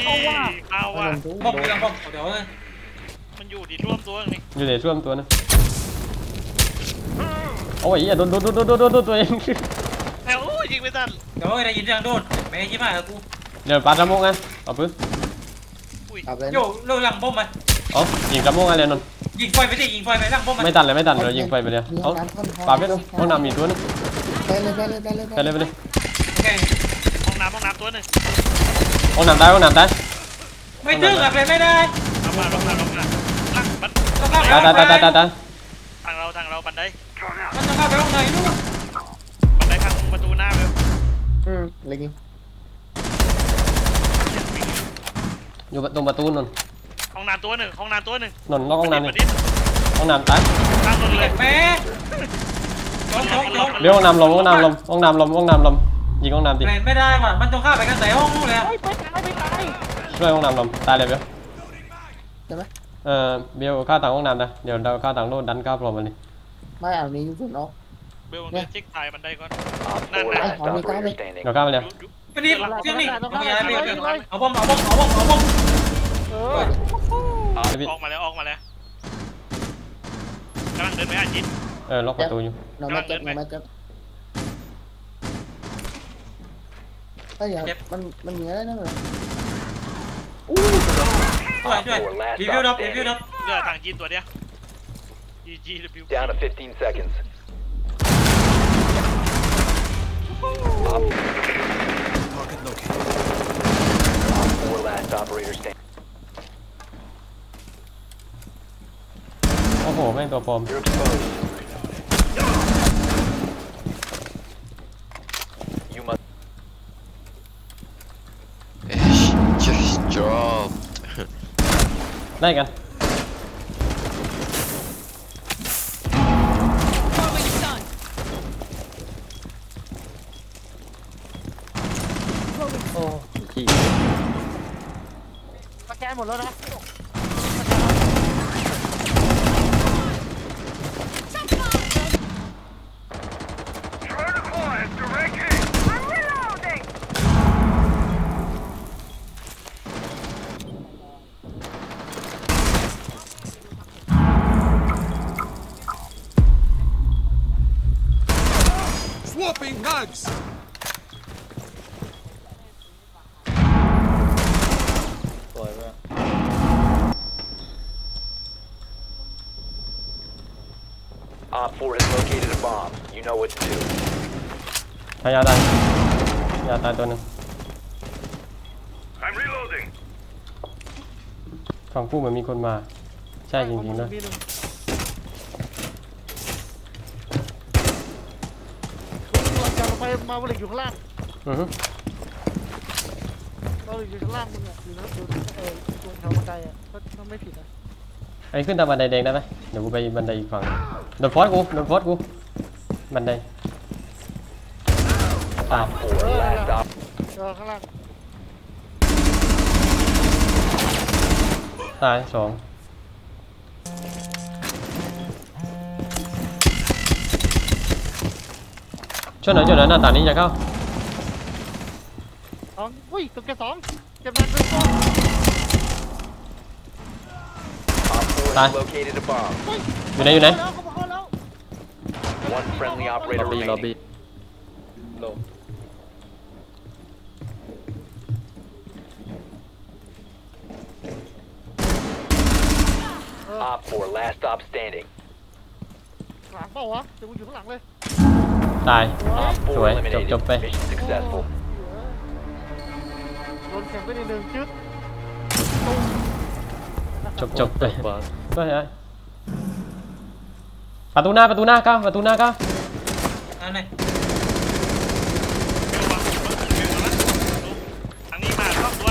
ดิเอาว่ะเอาไม่ว่ะลงทุกบอมกูยังบอมเดี๋ยวเลยมันอยู่ดีร่วมตัวนี่อยู่ในช่วงตัวนึงโอ้ยอย่าโดนโดนโดนโดนโดนโดนตัวเองแอ้วยิงไม่ทันเดี๋ยวได้ยินเสียงโดนแม่ยี่ห้ากูเดี๋ยวปาดระมุกไงเอาปืนอุ้ยกลับเลยโย่เรื่องหลังบอมไปเอายิงระมุกไงเลยนนท์ยิงไฟไปดิยิงไฟไปหลังบอมไปไม่ตันเลยไม่ตันเดี๋ยวยิงไปไปเลยเอาปาดไปดูห้องน้ำมีตัวนึงไปเลยไปเลยไปเลยไปเลยไปเลยโอเคห้องน้ำห้องน้ำตัวหนึ่ง ห้องน้ำตายห้องน้ำตายไม่ตึ้งอะเป็นไม่ได้เอามาลงมาลงมาลักมันต้องเข้าไปตายตายตายตายตายทางเราทางเราบันไดมันต้องเข้าไปห้องไหนนู่นบันไดทางประตูหน้าเบลอืมเลยกินอยู่ตรงประตูนนท์ห้องน้ำตัวหนึ่งห้องน้ำตัวหนึ่งนนท์ล็อกห้องน้ำมานี่ดิห้องน้ำตายตั้งนนเลยแม่จงจงจงเดี๋ยวห้องน้ำลมห้องน้ำลมห้องน้ำลมห้องน้ำลม ยิงห้องน้ำดิเล่นไม่ได้ว่ะมันต้องเข้าไปกันแต่ห้องนู่นเลยเฮ้ยไปตายไปตายช่วยห้องน้ำลมตายเลยเบลใช่ไหมเอ่อเบลเข้าต่างห้องน้ำนะเดี๋ยวเราเข้าต่างโลดดันเข้าพร้อมกันนี่ไม่เอานี้ยุ่งเนาะเบลเดินเช็คตายบันไดก่อน Op Nah, 4 nah. last I'll be operator coming. standing. เดี๋ยวเข้าไปเลยอยู่ไปนี่เที่ยงนี่ไม่ย้ายไปเอาบอมเอาบอมเอาบอมเอาบอมเอออยู่ออกมาแล้วออกมาแล้วกำลังเดินไปอาจิตเออล็อกประตูอยู่เราไม่เจ็บเราไม่ เจ็บเฮ้ยมันมันมีอะไรนั่นเหรอด้วยด้วยรีวิวดับรีวิวดับเหลือทางจีนตัวเดียว GGW Down to 15 seconds. Op 4 last operator standing. โอ้โห แม่งตัวปลอม You're exposed. ได้กัน โอ้สแกนหมดแล้วนะ Op 4 has located a bomb. You know what to do. พยาตายยาตายตัวหนึงฝั่งผู้เหมือนมีคนมา ใช่จริงๆด้วย มีหนึ่งเราจะไป มาบริกอยู่ข้างล่างอือฮึเราอยู่ข้างล่างมึงอะอยู่นะอยู่เออตรงแถวบันไดอะถ้าถ้าไม่ผิดนะไอ้ขึ้นตามบันไดแดงได้ไหมเดี๋ยวกูไปบันไดอีกฝั่งโดนฟอสกูโดนฟอสกูบันไดตาย4 last op เออข้างล่างตายสอง ช่วยหน่อยช่วยหน่อยหน้าต่างนี้จะเข้าสองอุ้ยตัวแกสองเจ็บหนักเลยตัว Op 4 Bye. has located a bomb. อยู่ไหนอยู่ไหนแล้วเขาบอกเขาแล้ว One friendly operator remaining. เออ Op 4 last stop standing. หลังเปล่าวะเดี๋ยวมึงอยู่ข้างหลังเลย ตาย Op 4 Rồi, eliminated. chụp, chụp về. Mission successful. โดนเข็มไปนิดนึงจึ๊ดจบจบไปก็ใช่ประตูหน้าประตูหน้าก้าวประตูหน้าก้าวนั่นไงทางนี้มาครอบตัว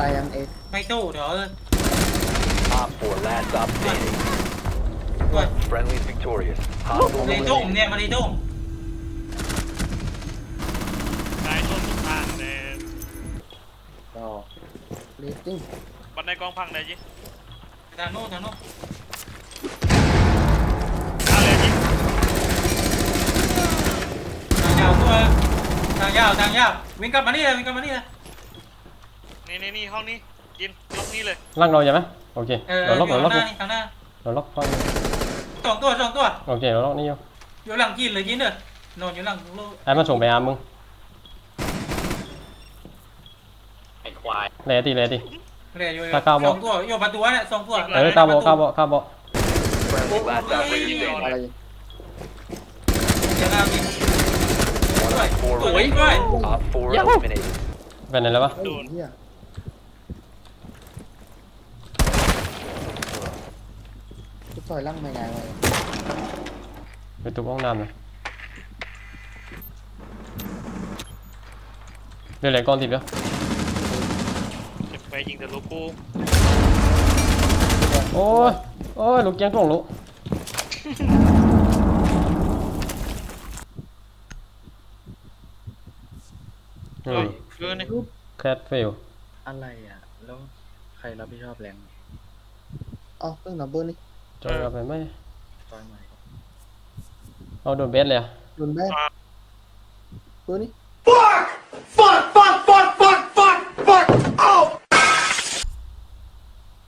ตายยังเอไม่ตู้เดี๋ยวเลย Op 4 last stop standing. ด้วย Friendly is victorious. Hostile ในตู้ eliminated. เนี่ยมาในตู้นายต้นสุดทางในต่อเรตติ้งบันไดกองพังได้ยิทางโน้นทางโน้นอะไรยิางยาวทางยาววิ่งกลับมานี่เลยวิ่งกลับมานี่เลยนี่นี่นี่ห้องนี้กินล็อกนี้เลยล่างเราใช่ไหม โอเคเออเราล็อกอยู่เราล็อกข้างหน้านี่ข้างหน้าเราล็อกฟังสองตัวสองตัวโอเคเราล็อกนี่อยู่อยู่หลังกินเลยกินเด้อโนอนอยู่หลังลูกไอ้มันส่งไปอาร์มมึงไอ้ควายเลตีเลตีเลยอยู่ถ้าก้าวบ่สองตัวอยู่ประตูเนี่ยสองตัวเออคาโบคาโบคาโบ Friendly last operator standing. อะไรจะก้าวกิน One op four สวย remaining. ด้วย Op four eliminated. เป็นอะไรวะเฮ้ยเฮียจะ ต่อยร่างไม่ไงวะไปตุกห้องน้ำเลยเดี๋ยวเหลือก้อนติดเดียวจะไปยิงแต่ลูกกูโอ้ยโอ้ยลูกเกียงกล่องลูกอืมเกินนี่แคทเฟลอะไรอะ แล้วใครรับผิดชอบแรง เอ้าเรื่องนับเบอร์นี่ จอยกับไปไหมตอนใหม่เอาโดนเบสเลยอะโดนแม่เบอร์นี่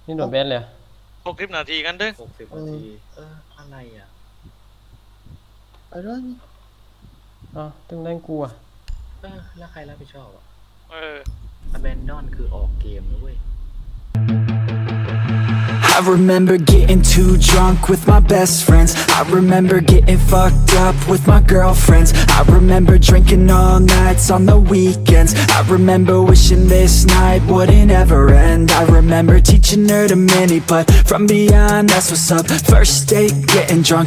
นี่โดนเบสเลยอะหกสิบนาทีกันเด้อหกสิบนาที เออ อะไรอะไอ้เรื่องนี้อ้าวตึงแรงกูอะเออ แล้วใครรับผิดชอบอะเออ abandon คือออกเกมนะเว้ย I remember getting too drunk with my best friends. I remember getting fucked up with my girlfriends. I remember drinking all nights on the weekends. I remember wishing this night wouldn't ever end. I remember teaching her to mini but from beyond that's what's up. First date getting drunk